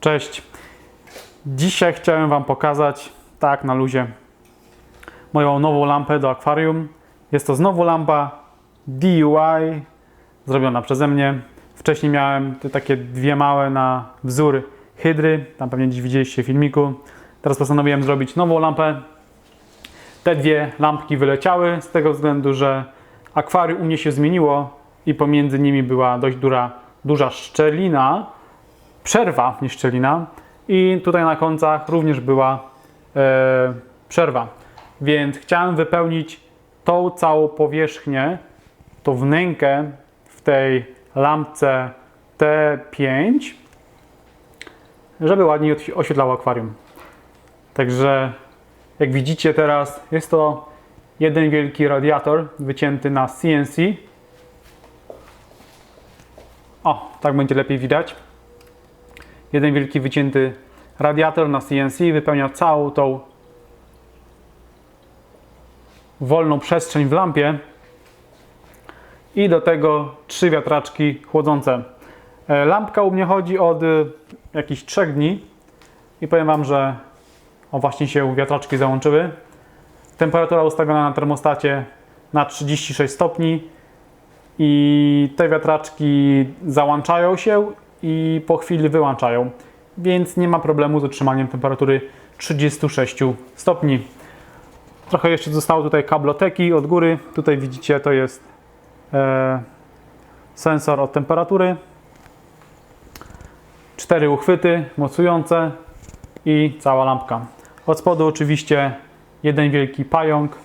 Cześć. Dzisiaj chciałem Wam pokazać, tak na luzie, moją nową lampę do akwarium. Jest to znowu lampa DIY, zrobiona przeze mnie. Wcześniej miałem te takie dwie małe na wzór hydry, tam pewnie dziś widzieliście w filmiku. Teraz postanowiłem zrobić nową lampę. Te dwie lampki wyleciały z tego względu, że akwarium u mnie się zmieniło i pomiędzy nimi była dość duża, duża szczelina, przerwa, nie szczelina. I tutaj na końcach również była e, przerwa. Więc chciałem wypełnić tą całą powierzchnię, tą wnękę w tej lampce T5, żeby ładniej oświetlało akwarium. Także jak widzicie teraz jest to jeden wielki radiator wycięty na CNC. O, tak będzie lepiej widać. Jeden wielki wycięty radiator na CNC wypełnia całą tą wolną przestrzeń w lampie i do tego trzy wiatraczki chłodzące. E, Lampka u mnie chodzi od y, jakichś trzech dni i powiem Wam, że o właśnie się wiatraczki załączyły. Temperatura ustawiona na termostacie na 36 stopni i te wiatraczki załączają się i po chwili wyłączają, więc nie ma problemu z utrzymaniem temperatury 36 stopni. Trochę jeszcze zostało tutaj kabloteki od góry. Tutaj widzicie, to jest e, sensor od temperatury. Cztery uchwyty mocujące i cała lampka. Od spodu oczywiście jeden wielki pająk,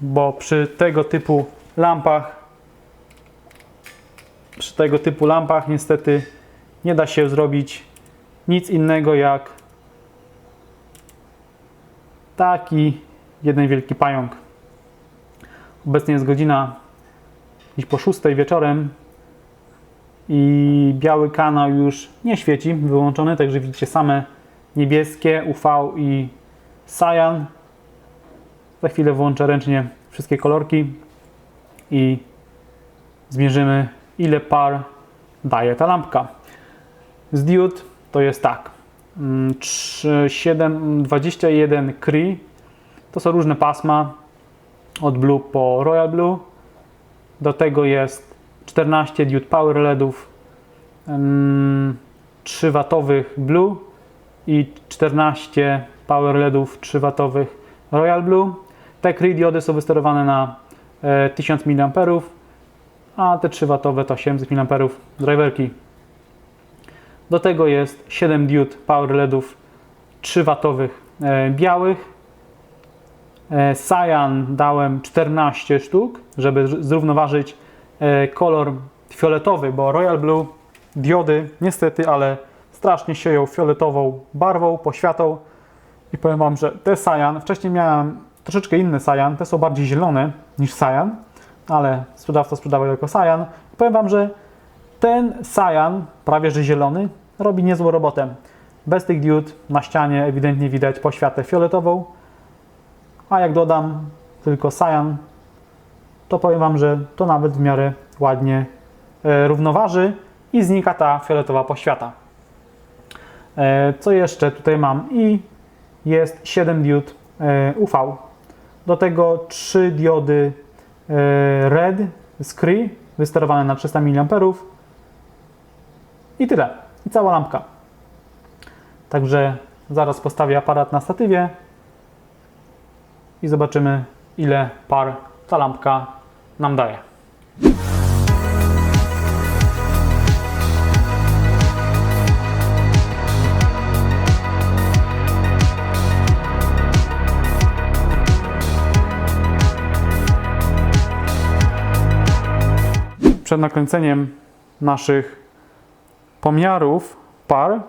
bo przy tego typu lampach przy tego typu lampach niestety nie da się zrobić nic innego jak taki jeden wielki pająk. Obecnie jest godzina gdzieś po 6 wieczorem i biały kanał już nie świeci, wyłączony, także widzicie same niebieskie, UV i cyan. Za chwilę włączę ręcznie wszystkie kolorki i zmierzymy ile par daje ta lampka. Z diod to jest tak. mm, trzy- 7, 21 CRI to są różne pasma od Blue po Royal Blue. Do tego jest 14 diod Power LEDów, mm, 3 watowych Blue i 14 Power LEDów 3 watowych Royal Blue. Te CRI diody są wysterowane na e, 1000 mA, a te 3 watowe to 700 mA driverki. Do tego jest 7 diod Power LEDów 3 watowych e, białych. E, Cyan dałem 14 sztuk, żeby zrównoważyć e, kolor fioletowy, bo Royal Blue diody niestety, ale strasznie sieją fioletową barwą, poświatą. I powiem Wam, że te Cyan, wcześniej miałem troszeczkę inne Cyan, te są bardziej zielone niż Cyan, ale sprzedawca sprzedawał jako Cyan. Powiem Wam, że ten Cyan, prawie że zielony, robi niezłą robotę. Bez tych diod na ścianie ewidentnie widać poświatę fioletową, a jak dodam tylko Cyan, to powiem Wam, że to nawet w miarę ładnie e, równoważy i znika ta fioletowa poświata. E, co jeszcze tutaj mam? I jest 7 diod UV. Do tego 3 diody e, RED z CRI wysterowane na 300 mA i tyle. I cała lampka. Także zaraz postawię aparat na statywie i zobaczymy ile par ta lampka nam daje. Przed nakręceniem naszych pomiarów par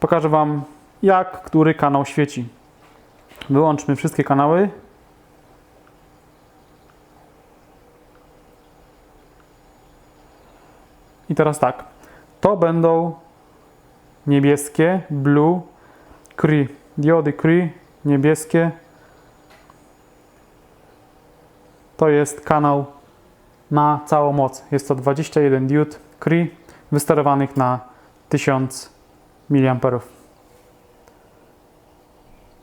pokażę Wam jak który kanał świeci. Wyłączmy wszystkie kanały. I teraz tak. To będą niebieskie, blue, CRI. Diody CRI, niebieskie. To jest kanał na całą moc. Jest to 21 diod CRI wysterowanych na 1000 mAh.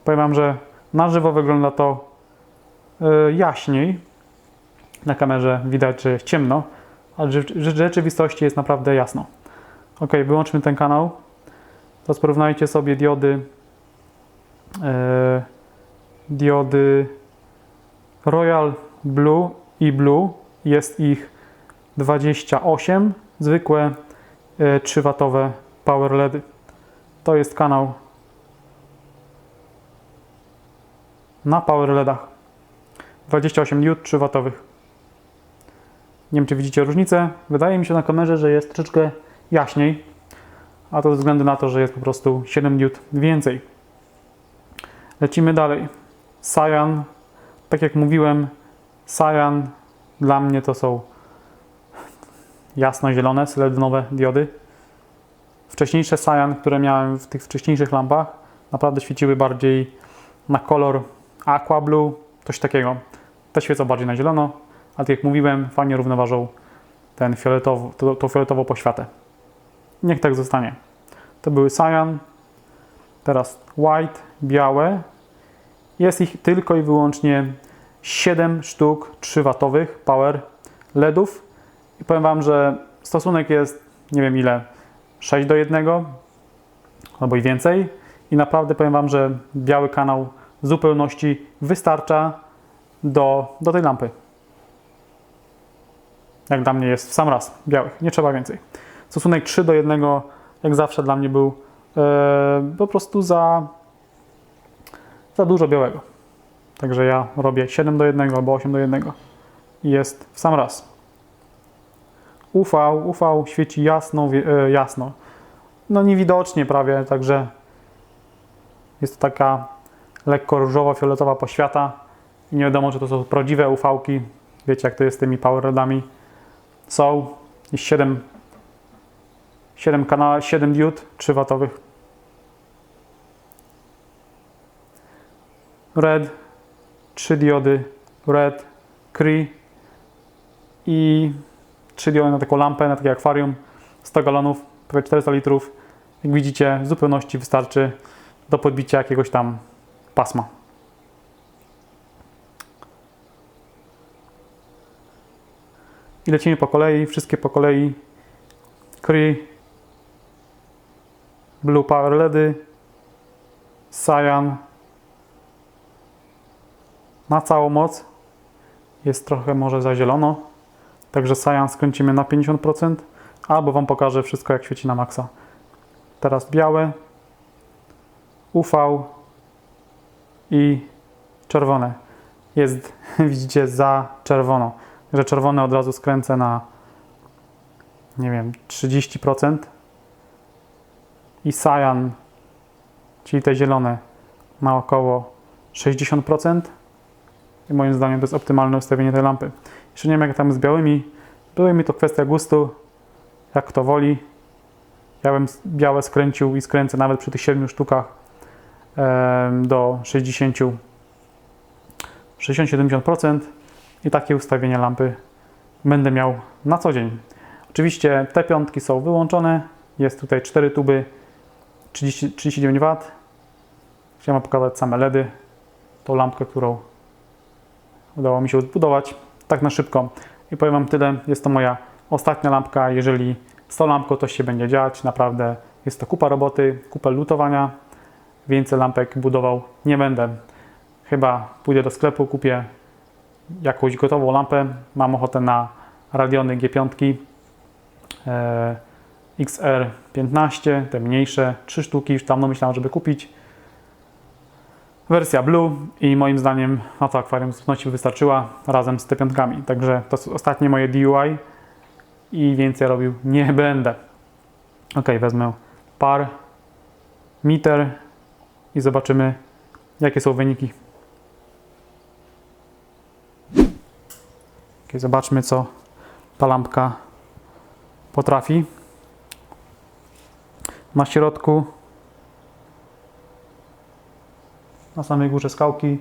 Powiem Wam, że na żywo wygląda to y, jaśniej. Na kamerze widać, że jest ciemno, ale w rzeczywistości jest naprawdę jasno. Ok, wyłączmy ten kanał. Teraz porównajcie sobie diody e, diody Royal Blue i Blue. Jest ich 28, zwykłe e, 3W Power LEDy. To jest kanał na Power LEDach. 28 diod 3W. Nie wiem, czy widzicie różnicę. Wydaje mi się na kamerze, że jest troszeczkę jaśniej, a to ze względu na to, że jest po prostu 7 diod więcej. Lecimy dalej. Cyan, tak jak mówiłem, Cyan dla mnie to są jasno-zielone, seledynowe diody. Wcześniejsze Cyan, które miałem w tych wcześniejszych lampach, naprawdę świeciły bardziej na kolor aqua blue, coś takiego. Te świecą bardziej na zielono, a tak jak mówiłem, fajnie równoważą ten fioletowo, to, to fioletową poświatę. Niech tak zostanie. To były cyan, teraz white, białe. Jest ich tylko i wyłącznie 7 sztuk 3W power LEDów. I powiem Wam, że stosunek jest nie wiem ile, 6 do 1 albo i więcej. I naprawdę powiem Wam, że biały kanał w zupełności wystarcza do, do tej lampy. Jak dla mnie jest w sam raz białych, nie trzeba więcej. Stosunek 3 do 1 jak zawsze dla mnie był e, po prostu za, za dużo białego. Także ja robię 7 do 1 albo 8 do 1 i jest w sam raz. UV, UV świeci jasno, e, jasno. No niewidocznie prawie, także jest to taka lekko różowo-fioletowa poświata i nie wiadomo, czy to są prawdziwe UV-ki. Wiecie, jak to jest z tymi powerheadami. Są 7 7 kanał, 7 diod 3 watowych. Red, 3 diody, red, Cree i 3 diody na taką lampę, na takie akwarium, 100 galonów, prawie 400 litrów. Jak widzicie, w zupełności wystarczy do podbicia jakiegoś tam pasma. I lecimy po kolei, wszystkie po kolei. Cree, Blue Power LEDy, Cyan na całą moc. Jest trochę może za zielono, także Cyan skręcimy na 50%, albo Wam pokażę wszystko jak świeci na maksa. Teraz białe, UV i czerwone. Jest, widzicie, za czerwono. Że czerwone od razu skręcę na nie wiem, 30% i cyan, czyli te zielone, ma około 60%. I moim zdaniem to jest optymalne ustawienie tej lampy. Jeszcze nie wiem jak tam z białymi. Były to kwestia gustu, jak kto woli. Ja bym białe skręcił i skręcę nawet przy tych 7 sztukach do 60 60-70% i takie ustawienie lampy będę miał na co dzień. Oczywiście te piątki są wyłączone. Jest tutaj 4 tuby 30, 39 W. Chciałem pokazać same LEDy, tą lampkę, którą udało mi się zbudować tak na szybko. I powiem Wam tyle, jest to moja ostatnia lampka. Jeżeli z tą lampką coś się będzie dziać, naprawdę jest to kupa roboty, kupa lutowania. Więcej lampek budował nie będę. Chyba pójdę do sklepu, kupię jakąś gotową lampę. Mam ochotę na radiony G5. E, XR15, te mniejsze, 3 sztuki, już dawno myślałem, żeby kupić. Wersja Blue i moim zdaniem na to akwarium w zupełności wystarczyła razem z te piątkami. Także to są ostatnie moje DUI i więcej robił nie będę. Ok, wezmę par, meter i zobaczymy jakie są wyniki. Ok, zobaczmy co ta lampka potrafi na środku na samej górze skałki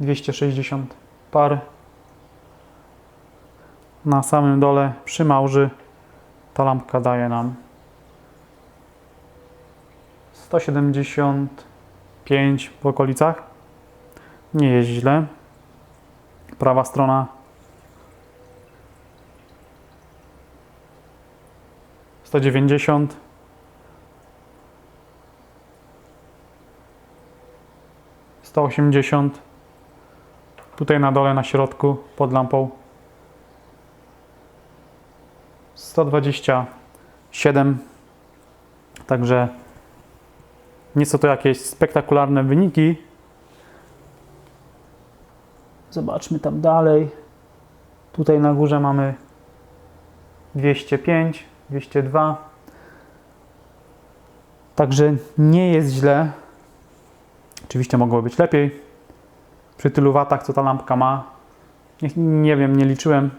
260 par na samym dole przy małży ta lampka daje nam 175 w okolicach. Nie jest źle. Prawa strona. Sto dziewięćdziesiąt. Sto osiemdziesiąt. Tutaj na dole, na środku, pod lampą. 127. Także nie są to jakieś spektakularne wyniki. Zobaczmy tam dalej. Tutaj na górze mamy 205, 202. Także nie jest źle. Oczywiście mogło być lepiej. Przy tylu watach, co ta lampka ma. Nie, wiem, nie liczyłem,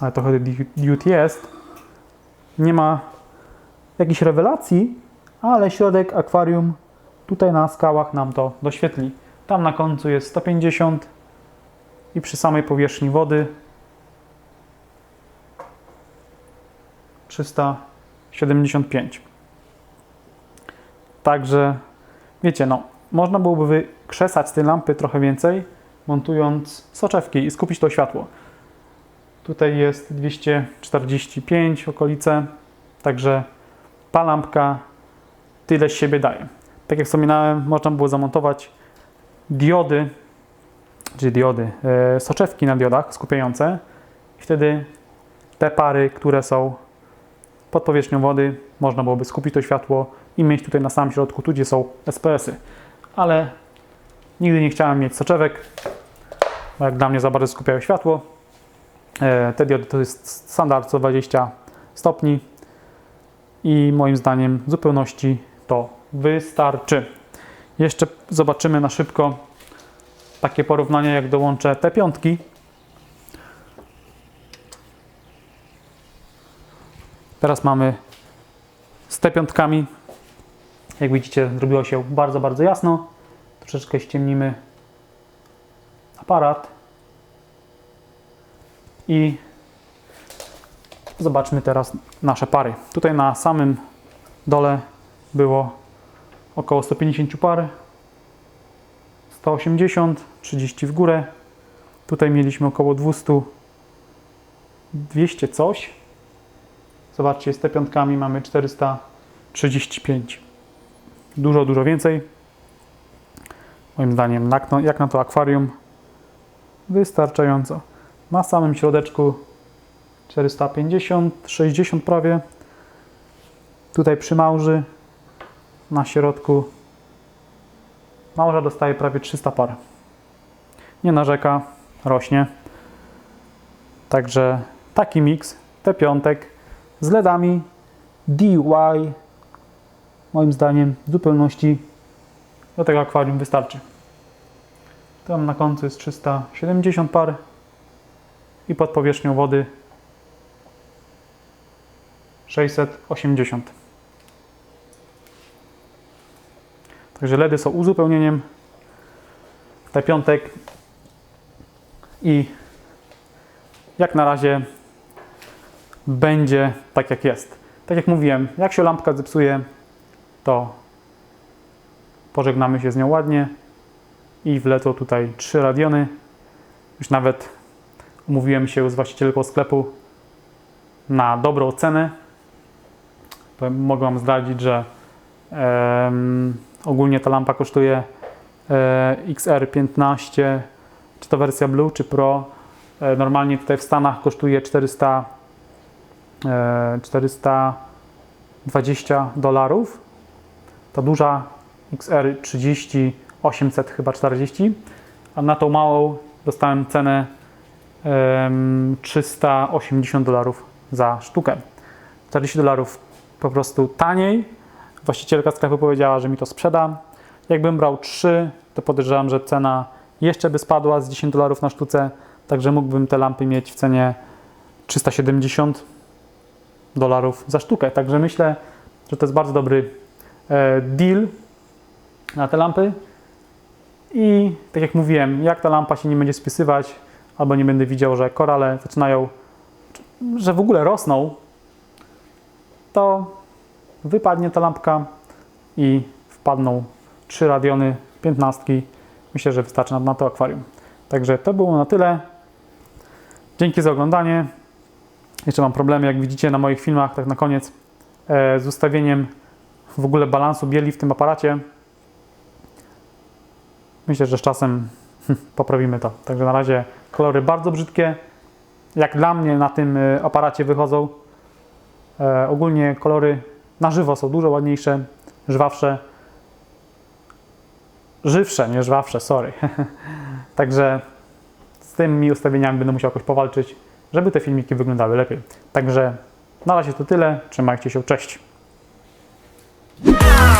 ale to chyba diode jest. Nie ma jakichś rewelacji, ale środek akwarium tutaj na skałach nam to doświetli. Tam na końcu jest 150 i przy samej powierzchni wody 375. Także wiecie, no, można byłoby wykrzesać z tej lampy trochę więcej, montując soczewki i skupić to światło. Tutaj jest 245 okolice, także ta lampka tyle z siebie daje. Tak jak wspominałem, można było zamontować diody, czy diody, e, soczewki na diodach skupiające i wtedy te pary, które są pod powierzchnią wody, można byłoby skupić to światło i mieć tutaj na samym środku, tu gdzie są SPS-y. Ale nigdy nie chciałem mieć soczewek, bo jak dla mnie za bardzo skupiają światło. E, te diody to jest standard 120 stopni i moim zdaniem w zupełności to wystarczy. Jeszcze zobaczymy na szybko takie porównanie, jak dołączę te piątki. Teraz mamy z te piątkami. Jak widzicie, zrobiło się bardzo, bardzo jasno. Troszeczkę ściemnimy aparat. I zobaczmy teraz nasze pary. Tutaj na samym dole było około 150 par, 180, 30 w górę. Tutaj mieliśmy około 200, 200 coś. Zobaczcie, z te piątkami mamy 435. Dużo, dużo więcej. Moim zdaniem, jak, na to akwarium, wystarczająco. Na samym środeczku 450, 60 prawie. Tutaj przy małży na środku małża dostaje prawie 300 par. Nie narzeka, rośnie. Także taki miks, te piątek z LEDami DY moim zdaniem w zupełności do tego akwarium wystarczy. Tam na końcu jest 370 par i pod powierzchnią wody 680. Także LEDy są uzupełnieniem. Te piątek i jak na razie będzie tak jak jest. Tak jak mówiłem, jak się lampka zepsuje, to pożegnamy się z nią ładnie i wlecą tutaj trzy radiony. Już nawet umówiłem się z właścicielką sklepu na dobrą cenę. Mogę Wam zdradzić, że um, ogólnie ta lampa kosztuje e, XR15, czy to wersja Blue, czy Pro. E, normalnie tutaj w Stanach kosztuje 400, e, 420 dolarów. Ta duża XR30 800 chyba 40, a na tą małą dostałem cenę 380 dolarów za sztukę. 40 dolarów po prostu taniej. Właścicielka sklepu powiedziała, że mi to sprzeda. Jakbym brał 3, to podejrzewam, że cena jeszcze by spadła z 10 dolarów na sztuce, także mógłbym te lampy mieć w cenie 370 dolarów za sztukę. Także myślę, że to jest bardzo dobry deal na te lampy. I tak jak mówiłem, jak ta lampa się nie będzie spisywać, albo nie będę widział, że korale zaczynają, że w ogóle rosną, to wypadnie ta lampka i wpadną trzy radiony 15. Myślę, że wystarczy na, na to akwarium. Także to było na tyle. Dzięki za oglądanie. Jeszcze mam problemy, jak widzicie na moich filmach, tak na koniec, e, z ustawieniem w ogóle balansu bieli w tym aparacie. Myślę, że z czasem poprawimy to. Także na razie kolory bardzo brzydkie. Jak dla mnie na tym e, aparacie wychodzą. E, ogólnie kolory na żywo są dużo ładniejsze, żwawsze. Żywsze, nie żwawsze, sorry. Także z tymi ustawieniami będę musiał jakoś powalczyć, żeby te filmiki wyglądały lepiej. Także na razie to tyle. Trzymajcie się, cześć. Yeah.